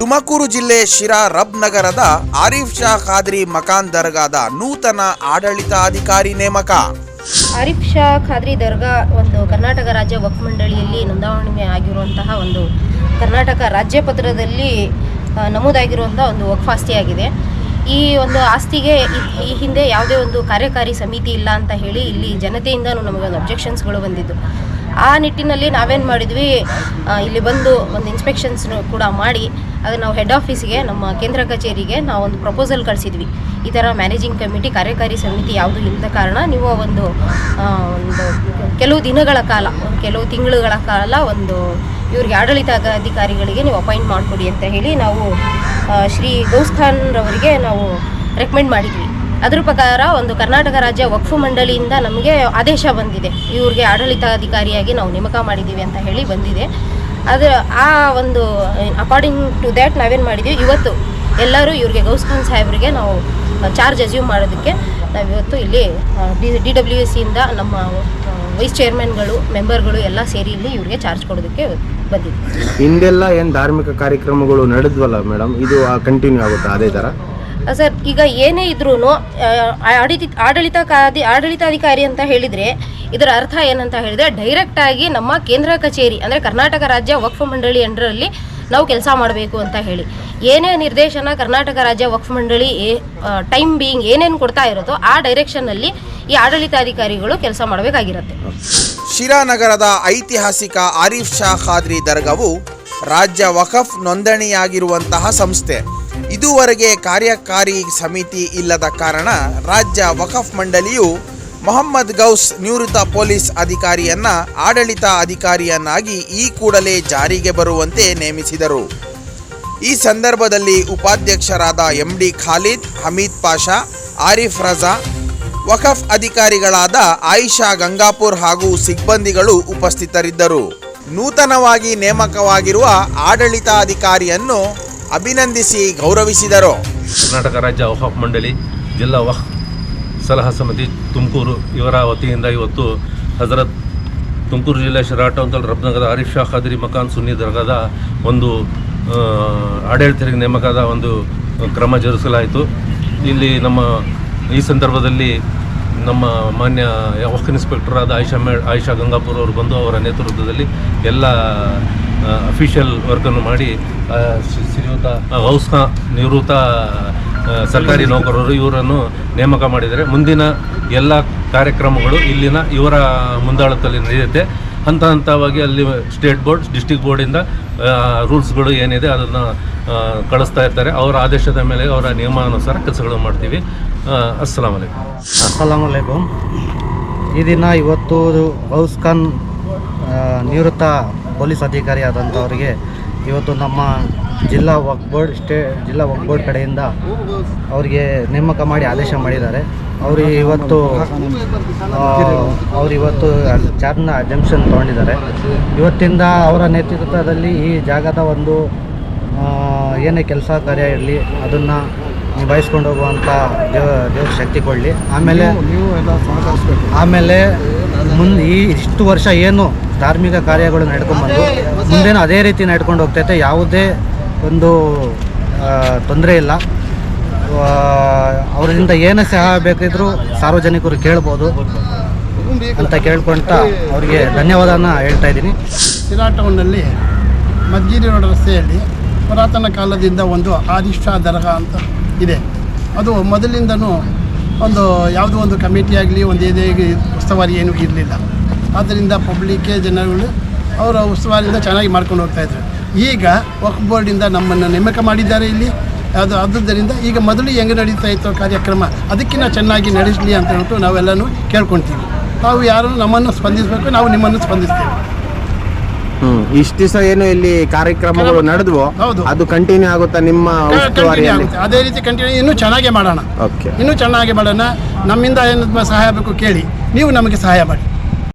ತುಮಕೂರು ಜಿಲ್ಲೆ ಶಿರಾ ರಬ್ ನಗರದ ಆರಿಫ್ ಶಾ ಖಾದ್ರಿ ಮಕಾನ್ ದರ್ಗಾದ ನೂತನ ಆಡಳಿತಾಧಿಕಾರಿ ನೇಮಕ. ಆರಿಫ್ ಶಾ ಖಾದ್ರಿ ದರ್ಗಾ ಒಂದು ಕರ್ನಾಟಕ ರಾಜ್ಯ ವಕ್ ಮಂಡಳಿಯಲ್ಲಿ ನೋಂದಾವಣೆ ಆಗಿರುವಂತಹ ಒಂದು ಕರ್ನಾಟಕ ರಾಜ್ಯ ಪತ್ರದಲ್ಲಿ ನಮೂದಾಗಿರುವಂತಹ ಒಂದು ವಕ್ಫ್ ಆಸ್ತಿಯಾಗಿದೆ ಈ ಒಂದು ಆಸ್ತಿಗೆ ಈ- ಹಿಂದೆ ಯಾವುದೇ ಒಂದು ಕಾರ್ಯಕಾರಿ ಸಮಿತಿ ಇಲ್ಲ ಅಂತ ಹೇಳಿ ಇಲ್ಲಿ ಜನತೆಯಿಂದ ನಮಗೆ ಒಂದು ಅಬ್ಜೆಕ್ಷನ್ಸ್ಗಳು ಬಂದಿದ್ದು. ಆ ನಿಟ್ಟಿನಲ್ಲಿ ನಾವೇನು ಮಾಡಿದ್ವಿ ಇಲ್ಲಿ ಬಂದು ಒಂದು ಇನ್ಸ್ಪೆಕ್ಷನ್ಸ್ ಕೂಡ ಮಾಡಿ ಅದು ನಾವು ಹೆಡ್ ಆಫೀಸ್ಗೆ ನಮ್ಮ ಕೇಂದ್ರ ಕಚೇರಿಗೆ ನಾವು ಒಂದು ಪ್ರಪೋಸಲ್ ಕಳಿಸಿದ್ವಿ. ಈ ಥರ ಮ್ಯಾನೇಜಿಂಗ್ ಕಮಿಟಿ ಕಾರ್ಯಕಾರಿ ಸಮಿತಿ ಯಾವುದು ಇಲ್ಲದ ಕಾರಣ ನೀವು ಒಂದು ಒಂದು ಕೆಲವು ದಿನಗಳ ಕಾಲ ಕೆಲವು ತಿಂಗಳುಗಳ ಕಾಲ ಒಂದು ಇವ್ರಿಗೆ ಆಡಳಿತ ಅಧಿಕಾರಿಗಳಿಗೆ ನೀವು ಅಪಾಯಿಂಟ್ ಮಾಡಿಕೊಡಿ ಅಂತ ಹೇಳಿ ನಾವು ಶ್ರೀ ಗೌಸ್ ಖಾನ್ ನಾವು ರೆಕಮೆಂಡ್ ಮಾಡಿದ್ವಿ. ಅದ್ರ ಪ್ರಕಾರ ಒಂದು ಕರ್ನಾಟಕ ರಾಜ್ಯ ವಕ್ಫು ಮಂಡಳಿಯಿಂದ ನಮಗೆ ಆದೇಶ ಬಂದಿದೆ. ಇವ್ರಿಗೆ ಆಡಳಿತಾಧಿಕಾರಿಯಾಗಿ ನಾವು ನೇಮಕ ಮಾಡಿದ್ದೀವಿ ಅಂತ ಹೇಳಿ ಬಂದಿದೆ. ಅದು ಆ ಒಂದು ಅಕಾರ್ಡಿಂಗ್ ಟು ದ್ಯಾಟ್ ನಾವೇನು ಮಾಡಿದ್ದೀವಿ ಇವತ್ತು ಎಲ್ಲರೂ ಇವ್ರಿಗೆ ಗೌಸ್ ಖಾನ್ ಸಾಹೇಬ್ರಿಗೆ ನಾವು ಚಾರ್ಜ್ ಅಸ್ಯೂಮ್ ಮಾಡೋದಕ್ಕೆ ನಾವಿವತ್ತು ಇಲ್ಲಿ ಡಿ ಡಿ ಡಬ್ಲ್ಯೂ ಎಸ್ ಸಿಯಿಂದ ನಮ್ಮ ವೈಸ್ ಚೇರ್ಮನ್ಗಳು ಮೆಂಬರ್ಗಳು ಎಲ್ಲ ಸೇರಿ ಇಲ್ಲಿ ಇವ್ರಿಗೆ ಚಾರ್ಜ್ ಕೊಡೋದಕ್ಕೆ ಬಂದಿದ್ವಿ. ಹಿಂದೆಲ್ಲ ಏನು ಧಾರ್ಮಿಕ ಕಾರ್ಯಕ್ರಮಗಳು ನಡೆದ್ವಲ್ಲ ಮೇಡಮ್ ಇದು ಕಂಟಿನ್ಯೂ ಆಗುತ್ತೆ ಅದೇ ಥರ ಸರ್, ಈಗ ಏನೇ ಇದ್ರೂ ಆಡಳಿತ ಆಡಳಿತ ಆಡಳಿತಾಧಿಕಾರಿ ಅಂತ ಹೇಳಿದರೆ, ಇದರ ಅರ್ಥ ಏನಂತ ಹೇಳಿದರೆ ಡೈರೆಕ್ಟಾಗಿ ನಮ್ಮ ಕೇಂದ್ರ ಕಚೇರಿ, ಅಂದರೆ ಕರ್ನಾಟಕ ರಾಜ್ಯ ವಕ್ಫ್ ಮಂಡಳಿ ಅಂಡರಲ್ಲಿ ನಾವು ಕೆಲಸ ಮಾಡಬೇಕು ಅಂತ ಹೇಳಿ. ಏನೇ ನಿರ್ದೇಶನ ಕರ್ನಾಟಕ ರಾಜ್ಯ ವಕ್ಫ್ ಮಂಡಳಿ ಟೈಮ್ ಬೀಯಿಂಗ್ ಏನೇನು ಕೊಡ್ತಾ ಇರುತ್ತೋ ಆ ಡೈರೆಕ್ಷನ್ನಲ್ಲಿ ಈ ಆಡಳಿತಾಧಿಕಾರಿಗಳು ಕೆಲಸ ಮಾಡಬೇಕಾಗಿರುತ್ತೆ. ಶಿರಾ ನಗರದ ಐತಿಹಾಸಿಕ ಆರಿಫ್ ಶಾ ಖಾದ್ರಿ ದರ್ಗಾವು ರಾಜ್ಯ ವಕಫ್ ನೋಂದಣಿಯಾಗಿರುವಂತಹ ಸಂಸ್ಥೆ. ಇದುವರೆಗೆ ಕಾರ್ಯಕಾರಿ ಸಮಿತಿ ಇಲ್ಲದ ಕಾರಣ ರಾಜ್ಯ ವಖಫ್ ಮಂಡಳಿಯು ಮೊಹಮ್ಮದ್ ಗೌಸ್ ನಿವೃತ್ತ ಪೊಲೀಸ್ ಅಧಿಕಾರಿಯನ್ನ ಆಡಳಿತ ಅಧಿಕಾರಿಯನ್ನಾಗಿ ಈ ಕೂಡಲೇ ಜಾರಿಗೆ ಬರುವಂತೆ ನೇಮಿಸಿದರು. ಈ ಸಂದರ್ಭದಲ್ಲಿ ಉಪಾಧ್ಯಕ್ಷರಾದ ಎಂ ಡಿ ಖಾಲಿದ್, ಹಮೀದ್ ಪಾಷಾ, ಆರಿಫ್ ರಜಾ ವಖಫ್ ಅಧಿಕಾರಿಗಳಾದ ಆಯಿಷಾ ಗಂಗಾಪುರ್ ಹಾಗೂ ಸಿಬ್ಬಂದಿಗಳು ಉಪಸ್ಥಿತರಿದ್ದರು. ನೂತನವಾಗಿ ನೇಮಕವಾಗಿರುವ ಆಡಳಿತಾಧಿಕಾರಿಯನ್ನು ಅಭಿನಂದಿಸಿ ಗೌರವಿಸಿದರು. ಕರ್ನಾಟಕ ರಾಜ್ಯ ವಖಫ್ ಮಂಡಳಿ, ಜಿಲ್ಲಾ ವಹ್ ಸಲಹಾ ಸಮಿತಿ ತುಮಕೂರು ಇವರ ವತಿಯಿಂದ ಇವತ್ತು ಹಜರತ್ ತುಮಕೂರು ಜಿಲ್ಲೆ ಶಿರಾಟ ಅಂತ ರಬ್ನಗರದ ಆರಿಫ್ ಶಾ ಖಾದ್ರಿ ಮಕಾನ್ ಸುನ್ನಿ ದರ್ಗಾದ ಒಂದು ಆಡಳಿತರಿಗೆ ನೇಮಕದ ಒಂದು ಕ್ರಮ ಜರುಗಿಸಲಾಯಿತು. ಇಲ್ಲಿ ನಮ್ಮ ಈ ಸಂದರ್ಭದಲ್ಲಿ ನಮ್ಮ ಮಾನ್ಯ ವಕ್ ಇನ್ಸ್ಪೆಕ್ಟರ್ ಆದ ಆಯಿಷಾ ಮೇ, ಆಯಿಷಾ ಗಂಗಾಪುರ್ ಅವರು ಬಂದು ಅವರ ನೇತೃತ್ವದಲ್ಲಿ ಎಲ್ಲ ಅಫಿಷಿಯಲ್ ವರ್ಕನ್ನು ಮಾಡಿ ಶ್ರೀಯುತ ಹೌಸ್ ಖಾನ್ ನಿವೃತ್ತ ಸರ್ಕಾರಿ ನೌಕರರು ಇವರನ್ನು ನೇಮಕ ಮಾಡಿದರೆ ಮುಂದಿನ ಎಲ್ಲ ಕಾರ್ಯಕ್ರಮಗಳು ಇಲ್ಲಿನ ಇವರ ಮುಂದಾಳತ್ವದಲ್ಲಿ ನಡೆಯುತ್ತೆ. ಹಂತ ಹಂತವಾಗಿ ಅಲ್ಲಿ ಸ್ಟೇಟ್ ಬೋರ್ಡ್ ಡಿಸ್ಟಿಕ್ ಬೋರ್ಡಿಂದ ರೂಲ್ಸ್ಗಳು ಏನಿದೆ ಅದನ್ನು ಕಳಿಸ್ತಾ ಇರ್ತಾರೆ. ಅವರ ಆದೇಶದ ಮೇಲೆ ಅವರ ನಿಯಮಾನುಸಾರ ಕೆಲಸಗಳು ಮಾಡ್ತೀವಿ. ಅಸ್ಸಲಾಮ್ ವಲೈಕುಮ್ ಅಸ್ಸಲಾಮ್ ಅಲೈಕುಮ್. ಈ ದಿನ ಇವತ್ತು ಹೌಸ್ಕಾನ್ ನಿವೃತ್ತ ಪೊಲೀಸ್ ಅಧಿಕಾರಿ ಆದಂಥವ್ರಿಗೆ ಇವತ್ತು ನಮ್ಮ ಜಿಲ್ಲಾ ವಕ್ ಬೋರ್ಡ್ ಸ್ಟೇ ಜಿಲ್ಲಾ ವಕ್ ಬೋರ್ಡ್ ಕಡೆಯಿಂದ ಅವರಿಗೆ ನೇಮಕ ಮಾಡಿ ಆದೇಶ ಮಾಡಿದ್ದಾರೆ. ಅವರು ಇವತ್ತು ಅವರು ಇವತ್ತು ಚಾರ್ನ ಜಂಕ್ಷನ್ ತೊಗೊಂಡಿದ್ದಾರೆ. ಇವತ್ತಿಂದ ಅವರ ನೇತೃತ್ವದಲ್ಲಿ ಈ ಜಾಗದ ಒಂದು ಏನೇ ಕೆಲಸ ಕಾರ್ಯ ಇರಲಿ ಅದನ್ನು ನಿಭಾಯಿಸ್ಕೊಂಡು ಹೋಗುವಂಥ ದೇವ ದೇವ್ರ ಶಕ್ತಿ ಕೊಡಲಿ. ಆಮೇಲೆ ಆಮೇಲೆ ಮುಂದೆ ಈ ಇಷ್ಟು ವರ್ಷ ಏನು ಧಾರ್ಮಿಕ ಕಾರ್ಯಗಳು ನಡ್ಕೊಂಡ್ಬಂದು ಮುಂದೇನು ಅದೇ ರೀತಿ ನಡ್ಕೊಂಡು ಹೋಗ್ತೈತೆ ಯಾವುದೇ ಒಂದು ತೊಂದರೆ ಇಲ್ಲ. ಅವರಿಂದ ಏನೇ ಸಹಾಯ ಬೇಕಿದ್ರೂ ಸಾರ್ವಜನಿಕರು ಕೇಳ್ಬೋದು ಅಂತ ಕೇಳ್ಕೊಂತ ಅವರಿಗೆ ಧನ್ಯವಾದನ ಹೇಳ್ತಾ ಇದ್ದೀನಿ. ಸಿರಾ ಟೌನ್ನಲ್ಲಿ ಮದ್ಗಿರಿ ರೋಡ್ ರಸ್ತೆಯಲ್ಲಿ ಪುರಾತನ ಕಾಲದಿಂದ ಒಂದು ಆದಿಷ್ಟ ದರಹ ಅಂತ ಇದೆ. ಅದು ಮೊದಲಿಂದನೂ ಒಂದು ಯಾವುದೋ ಒಂದು ಕಮಿಟಿ ಆಗಲಿ, ಒಂದು ಇದೇ ಉಸ್ತುವಾರಿ ಏನೂ ಇರಲಿಲ್ಲ. ಆದ್ದರಿಂದ ಪಬ್ಲಿಕ್ಕೇ ಜನಗಳು ಅವರ ಉತ್ಸವದಿಂದ ಚೆನ್ನಾಗಿ ಮಾಡ್ಕೊಂಡು ಹೋಗ್ತಾ ಇದ್ದರು ಈಗ ವಕ್ಫ್ ಬೋರ್ಡಿಂದ ನಮ್ಮನ್ನು ನೇಮಕ ಮಾಡಿದ್ದಾರೆ ಇಲ್ಲಿ. ಅದು ಆದ್ದರಿಂದ ಈಗ ಮೊದಲು ಹೆಂಗೆ ನಡೀತಾ ಇತ್ತು ಕಾರ್ಯಕ್ರಮ ಅದಕ್ಕಿಂತ ಚೆನ್ನಾಗಿ ನಡೆಸಲಿ ಅಂತ ಹೇಳ್ಬಿಟ್ಟು ನಾವೆಲ್ಲನೂ ಕೇಳ್ಕೊಳ್ತೀವಿ ನಾವು ಯಾರನ್ನು ನಮ್ಮನ್ನು ಸ್ಪಂದಿಸಬೇಕು ನಾವು ನಿಮ್ಮನ್ನು ಸ್ಪಂದಿಸ್ತೇವೆ. ಹ್ಮ್ ಇಷ್ಟು ದಿವಸ ಏನು ಇಲ್ಲಿ ಕಾರ್ಯಕ್ರಮಗಳು ನಡೆದ್ವು ಹೌದು. ಅದು ಕಂಟಿನ್ಯೂ ಆಗುತ್ತಾ ನಿಮ್ಮ ಕಂಟಿನ್ಯೂ ಆಗುತ್ತೆ. ಅದೇ ರೀತಿ ಕಂಟಿನ್ಯೂ ಇನ್ನೂ ಚೆನ್ನಾಗೇ ಮಾಡೋಣ. ಓಕೆ ಇನ್ನೂ ಚೆನ್ನಾಗಿ ಮಾಡೋಣ. ನಮ್ಮಿಂದ ಏನು ಸಹಾಯ ಬೇಕು ಕೇಳಿ. ನೀವು ನಮಗೆ ಸಹಾಯ ಮಾಡಿ.